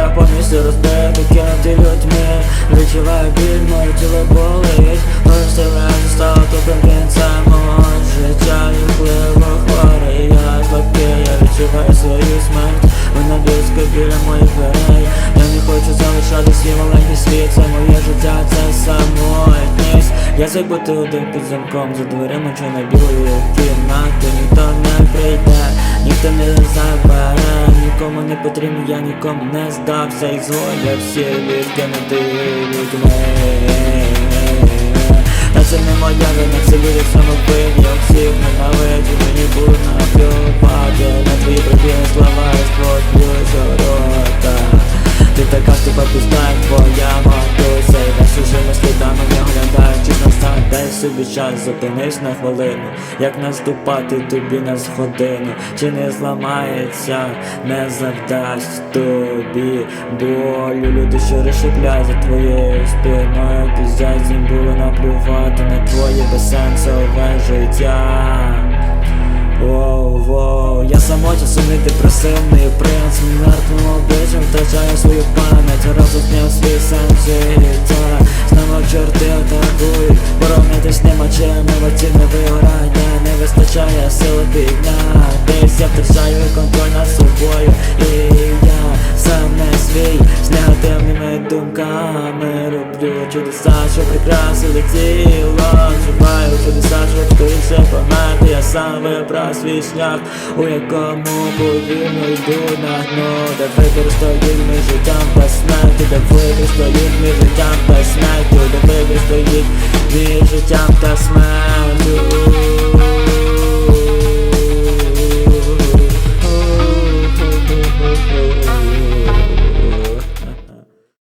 розбитий, кинуті людьми. Відчуваю біль, моє тіло болить. Все разом стало тупим кінцем. Мого життя Юхливо хворий, я слабкий, я відчуваю свою смерть. Вона близько біля моїх дверей. Я не хочу залишати свій маленький світ. Це моє життя, це самотність Я звик бути один під замком. За дверима чорно-білої кімнати. Ніхто не Нікому не потрібен, я нікому не здався. І згодя всі відкинути людьми Та це не моя вина, це люди самопинні Я всіх ненавиджу, мені будуть наплювати. На твої брехливі слова і сподіваюся Собі час, зупинись на хвилину Як наступати тобі на годину Чи не зламається, не завдасть тобі болю. Люди, що розшиплять за твоєю спиною Піздять їм було наплювати на твоє безсенсове життя. Воу-воу, я самотньо сумний депресивний принц втрачаю контроль над собою. І я сам не свій З негативними думками. Роблю чудеса, що прикрасили тіло. Вживаю чудеса, що скоріше померти. Я сам вибрав свій шлях У якому повільно йду на дно. Де стоїть між життям та смертю Де стоїть між життям та смертю